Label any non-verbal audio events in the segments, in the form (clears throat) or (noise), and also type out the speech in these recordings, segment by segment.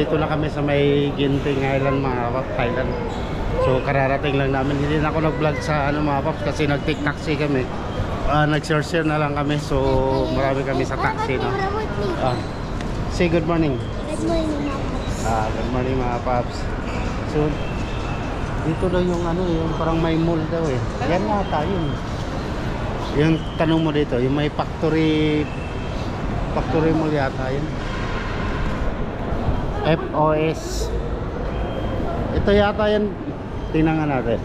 dito na kami sa may Ginting Island mga paps, Thailand. So kararating lang namin. Hindi na ako nag-vlog sa ano mga paps kasi nag-take taxi kami. Ah, nag-share-share na lang kami. So marami kami sa taxi no. Ah, say good morning. Good morning, Mama. Ah, good morning mga paps. So dito daw yung ano, yung parang may mall daw eh. Yan yata yun. Yung tanong mo dito, yung may factory factory mall yata yun. FOS. Ito yata yan. Tingnan natin.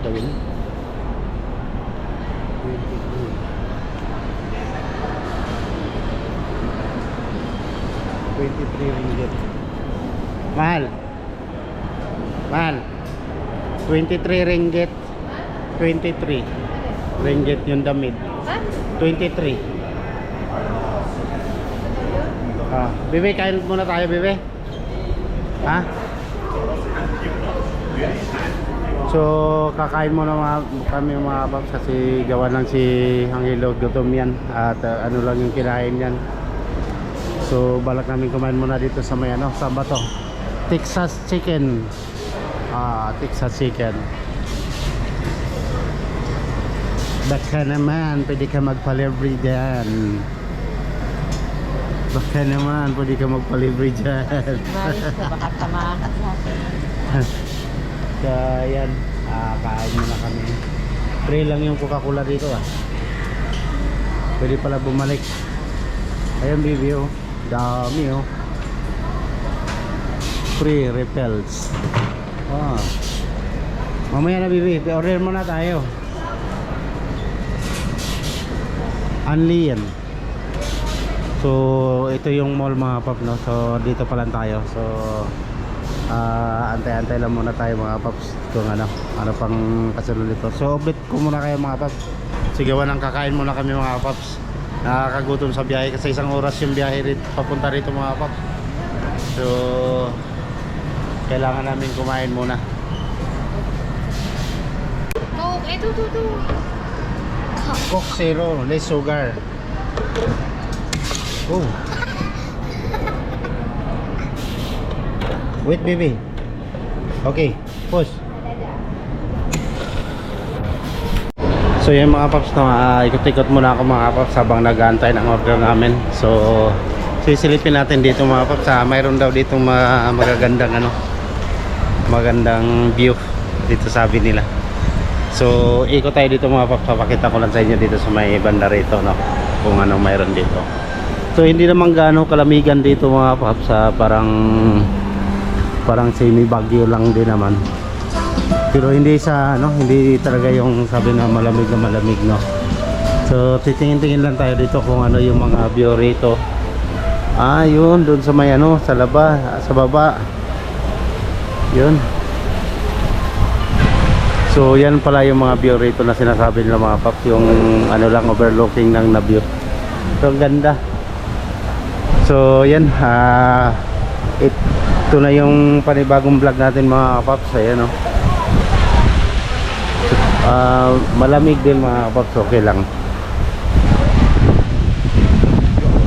Ito yun. 23 ringgit. Mahal. Mahal. 23 ringgit. 23 ringgit yung damit. 23. Ah, bebe, kain muna tayo, bebe. Ha? So, kakain muna mga, kami mga paps kasi gawa lang si Angelo gutom yan at uh, ano lang yung kinain yan. So, balak namin kumain muna dito sa may ano, saan ba to? Texas chicken. Ah, Texas chicken. Baka naman, pwede ka magpalibre dyan. Baka naman, pwede ka magpalibre dyan. Maris ka, baka tamaan (laughs) Kaya yan, ah, kain muna kami. Free lang yung Coca-Cola dito ah. Pwede pala bumalik. Ayan baby oh. Dami oh. Free refills. Ah. Mamaya na baby, order muna tayo. Only yan. So, ito yung mall mga pap no. So, dito pa lang tayo. So, ah antay-antay lang muna tayo mga paps kung ano, ano pang kasunod dito. So, update ko muna kayo mga paps. Sigawan ng kakain muna kami mga paps. Nakakagutom sa biyahe kasi isang oras yung biyahe rin, papunta rito mga paps. So, kailangan namin kumain muna. Coke, ito, ito, ito. Coke Zero, less sugar. Oh. Wait, baby. Okay, push. So yan mga paps, no, ah, ikot-ikot muna ako mga paps habang nag-aantay ng order namin. So sisilipin natin dito mga paps. Ah, mayroon daw dito ma magagandang ano, magandang view dito sabi nila. So ikot tayo dito mga paps. Papakita ko lang sa inyo dito sa may banda rito no, kung anong mayroon dito. So hindi naman gaano kalamigan dito mga paps. ah, parang parang semi bagyo lang din naman. Pero hindi sa ano, hindi talaga yung sabi na malamig na malamig no. So titingin-tingin lang tayo dito kung ano yung mga view rito. Ah, yun doon sa may ano, sa laba, sa baba. Yun. So yan pala yung mga view rito na sinasabi nila mga paps, yung ano lang overlooking ng na view. So ganda. So yan, ah ito na yung panibagong vlog natin mga paps, ayan oh. Ah, malamig din mga kapaps, okay lang.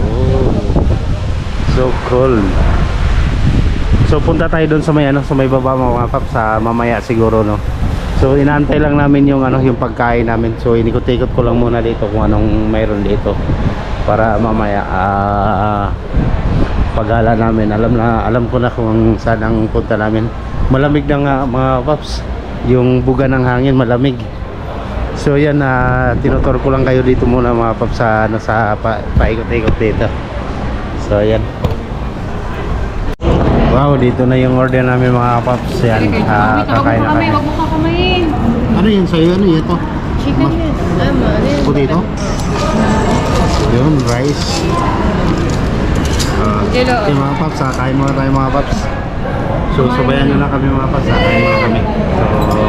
Oh, so cold. So punta tayo doon sa may ano, sa may baba mga kapaps, sa mamaya siguro no. So inaantay lang namin yung ano, yung pagkain namin. So inikot-ikot ko lang muna dito kung anong mayroon dito para mamaya ah pagala namin. Alam na alam ko na kung saan ang punta namin. Malamig na nga mga paps. Yung buga ng hangin malamig. So yan na tinutur ko lang kayo dito muna mga paps sa ano sa pa, paikot-ikot dito. So yan. Wow, dito na yung order namin mga paps. Yan, ah, kakain na kami. Huwag mo kakamayin. Ano yun sa'yo? Ano yun ito? Chicken yun. Ano? Potato? Yun, rice. Ah, okay, mga paps, ah, kain muna tayo mga paps. So, sabayan nyo na kami mga paps, ah, kain muna kami. So,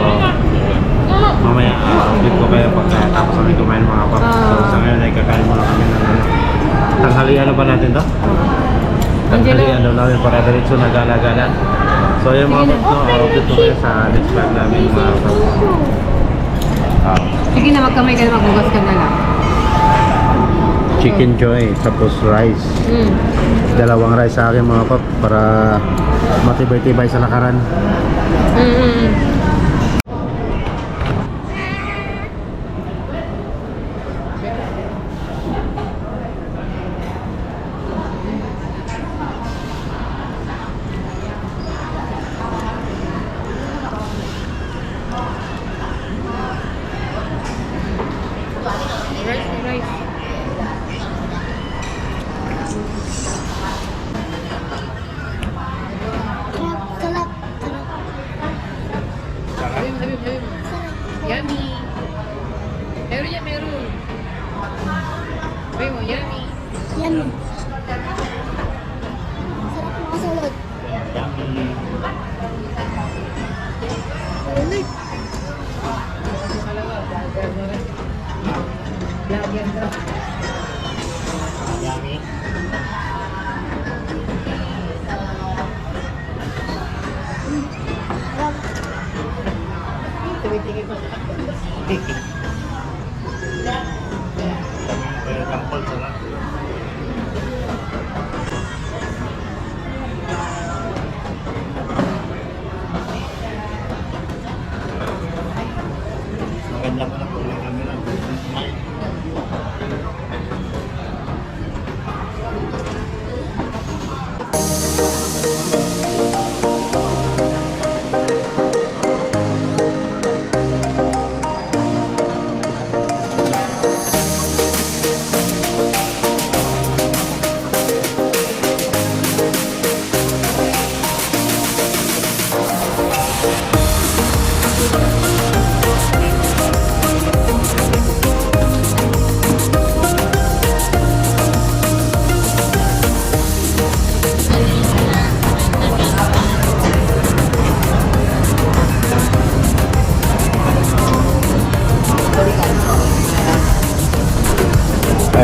mamaya, uh, update ko kayo pag uh, tapos kami kumain mga paps. So, sa ngayon ay kakain muna kami ng ano. Tanghalian ba natin to? Tanghalian daw namin para diretso na gala-gala. So, yun mga paps, no, uh, update ko kayo sa next vlog namin mga paps. Ah, Sige na, magkamay ka na, magbugas ka na lang. Chicken joy, tapos rice. Mm. Dalawang rice sa akin mga pap para matibay-tibay sa lakaran. Mm, mm, mm. Rice, rice. Sarap, sarap, sarap. Habib, habib, habib. Yummy. Meron yan, meron. Sabi mo, yummy. Yan. Sarap makasulot. Ulit. Lagyan ka. できた。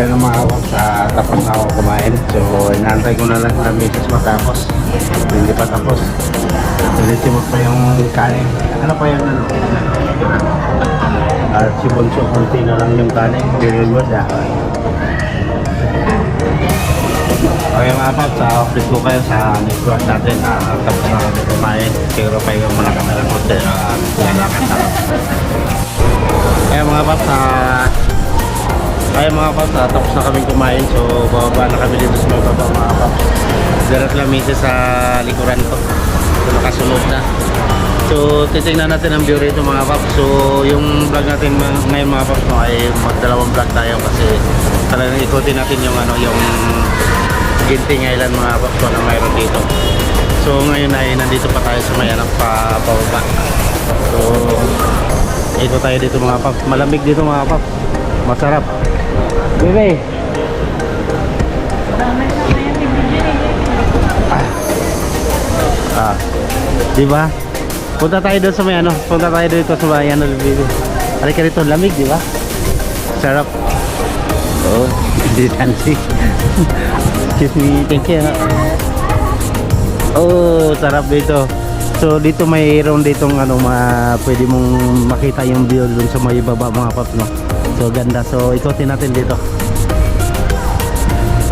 Ayun ang mga kawak sa tapos na ako kumain. So, inaantay ko na lang na misis matapos. Hindi pa tapos. Ulitimot pa yung kanin. Ano pa yung ano? At si Bonso, konti na lang yung kanin. Delivered ah. Okay mga paps, sa update ko kayo sa next vlog natin. Ah, tapos na kami kumain. Siguro pa yung mga kamera ko. Uh, lalakad na. Kaya mga paps, ah, ay mga paps, ah, tapos na kaming kumain so bababa na kami dito sa may baba mga paps. Direct lang minsan sa likuran ko. So nakasunod na. So titingnan natin ang view rito mga paps. So yung vlog natin ngayon mga paps no, ay magdalawang vlog tayo kasi talagang ikutin natin yung ano yung Ginting Island mga paps ko na mayroon dito. So ngayon ay nandito pa tayo sa may anak pa pababa. So ikot tayo dito mga paps. Malamig dito mga paps. Masarap. Bebe. Ah. Di ba? Punta tayo doon sa may ano, punta tayo dito sa may ano. Halika dito, lamig, di ba? Sarap. Oh, (laughs) hindi fancy. (laughs) Excuse me, thank you. Oh, sarap dito. So dito mayroon ditong ano ma pwede mong makita yung view dun sa may baba mga paps no. So ganda. So ikutin natin dito.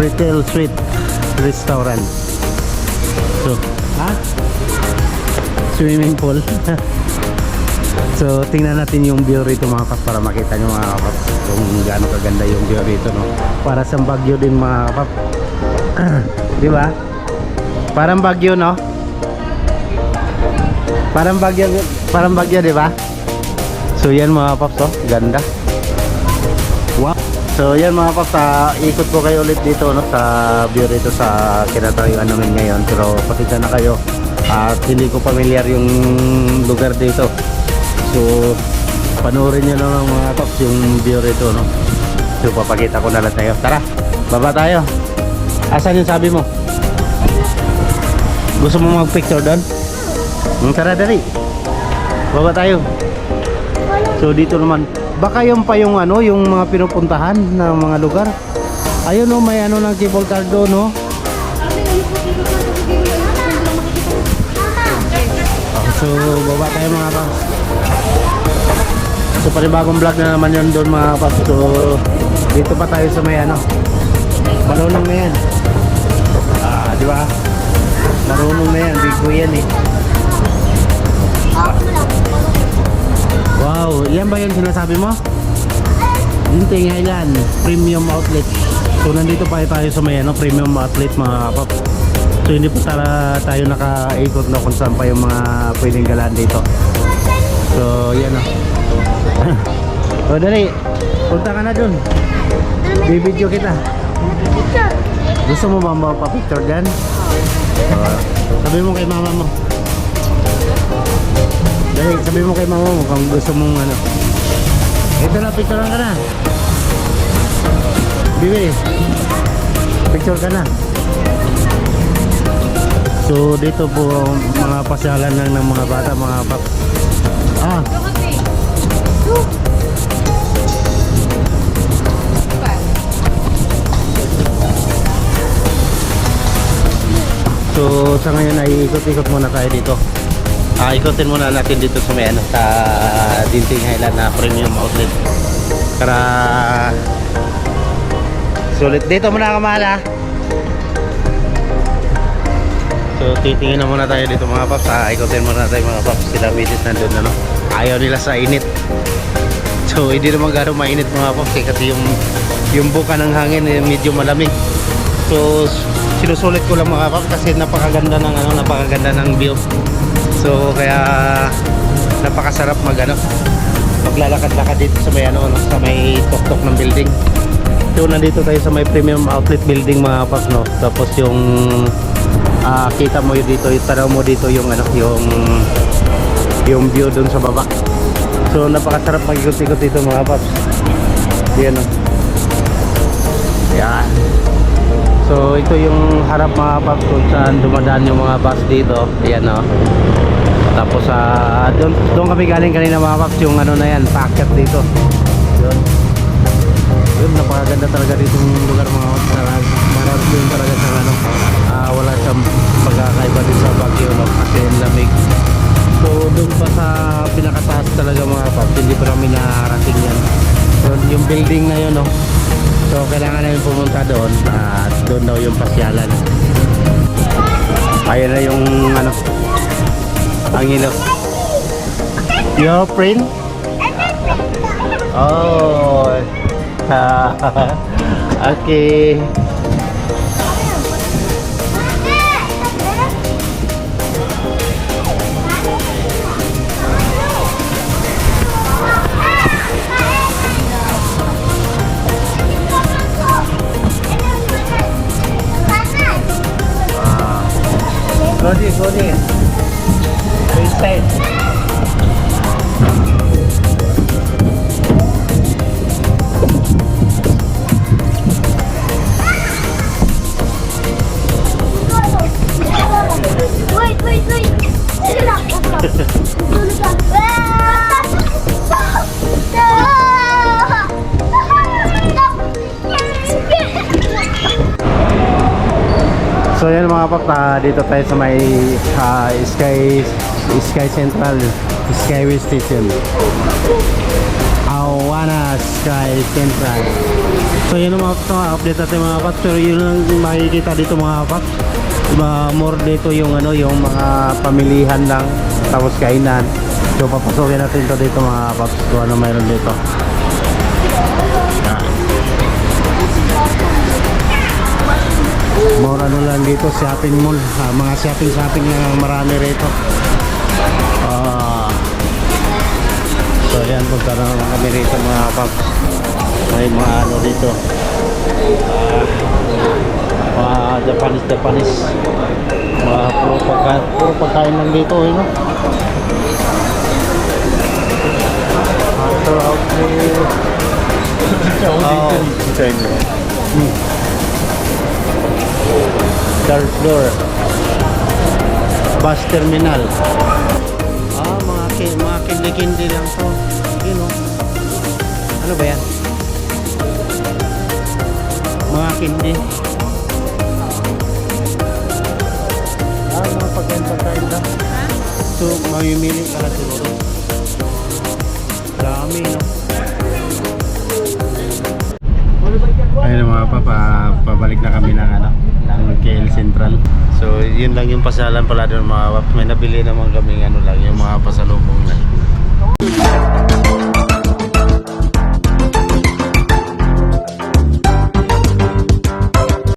Retail Street Restaurant. So, ha? Swimming pool. (laughs) so tingnan natin yung view rito mga paps para makita nyo mga paps kung gaano kaganda yung view rito no. Para sa Baguio din mga paps. (clears throat) Di ba? Parang Baguio no? Parang Baguio, parang Baguio, di ba? So yan mga paps, oh, ganda. Wow. So yan mga paps, ah, ikot ko kayo ulit dito no sa view rito sa kinatayuan namin ngayon. Pero patignan na kayo. At hindi ko familiar yung lugar dito. So panoorin niyo na lang mga paps yung view rito no. So papakita ko na lang tayo. Tara, baba tayo. Asan yung sabi mo? Gusto mo mag-picture doon? Hmm, tara dali. Baba tayo. So dito naman, baka yung pa yung ano, yung mga pinupuntahan na mga lugar. Ayun no, may ano ng cable car doon no. Oh, so baba tayo mga paps. So panibagong vlog na naman yun doon mga paps. So dito pa tayo sa may ano, Marunong na yan. Ah, di ba? Marunong na yan. Big yan eh. Lang. Wow, yan ba yung sinasabi mo? Ginting Highland Premium Outlet. So nandito pa tayo sa may ano, Premium Outlet mga kapap. So hindi pa tala, tayo nakaikot na kung saan pa yung mga pwedeng galaan dito. So yan o. (laughs) o dali, punta ka na dun. Bibidyo kita. Gusto mo ba mapapicture dyan? Uh, sabi mo kay mama mo. Dali, sabi mo kay mama mo kung gusto mong ano. Ito na, picture ka na. Bibi, picture ka na. So dito po mga pasyalan lang ng mga bata, mga pap. Ah. So sa ngayon ay ikot-ikot muna tayo dito. Ah, ikotin muna natin dito sa may ano, sa Dinting Highland na premium outlet. Para sulit dito muna ka mahal ah. So titingin na muna tayo dito mga paps. Ah, ikotin muna tayo mga paps. Sila visit nandun ano. Ayaw nila sa init. So hindi naman gano'ng mainit mga paps eh, kasi yung yung buka ng hangin eh, medyo malamig. So sinusulit ko lang mga paps kasi napakaganda ng ano, napakaganda ng view. So kaya napakasarap mag ano, maglalakad-lakad dito sa may ano, ano, sa may tuktok ng building. So nandito tayo sa may premium outlet building mga paps no. Tapos yung ah, kita mo dito, yung mo dito yung ano, yung yung view doon sa baba. So napakasarap mag-ikot-ikot dito mga paps. Yan o. Yan. So ito yung harap mga paps kung saan dumadaan yung mga bus dito. Ayan o. Tapos sa doon, doon kami galing kanina mga paps yung ano na yan, packet dito. Yun. Yun, napakaganda talaga dito yung lugar mga paps. Yun talaga sa ano. ah, wala siyang pagkakaiba din sa Baguio no? kasi lamig. So doon pa sa pinakataas talaga mga paps, hindi pa namin nakarating yan. So, yung building na yun no. So kailangan namin pumunta doon at doon daw yung pasyalan. Ayun na yung ano, ang ilo. Your friend? Oh. (laughs) okay. So yan mga pap, ah, dito tayo sa may ah, Sky Sky Central Skyway Station. Awana Sky Central. So yun mga pap, ah, update natin mga pap. Pero yun lang makikita dito mga pap. Diba, more dito yung ano, yung mga pamilihan lang tapos kainan. So papasokin natin to dito mga pap. Kung ano mayroon dito. More ano lang dito, shopping mall. Ah, mga shopping shopping lang ang marami rito. Ah. so yan, punta na naman kami rito mga paps. May mga ano dito. Ah, mga Japanese Japanese. Mga puro pagkain, puro pagkain lang dito, eh, no? After outlet. Oh, Hmm. Third floor. Bus terminal. Ah, mga kin mga kindi-kindi lang to. Yun oh. Ano ba yan? Mga kindi. Ah, mga pagkain-pagkain lang. So, mamimili ka na siguro. Dami, no? Ayun mga papa, pabalik na kami ng ano, ng KL Central. So yun lang yung pasyalan pala doon mga papa. May nabili naman kami ano lang, yung mga pasalubong na.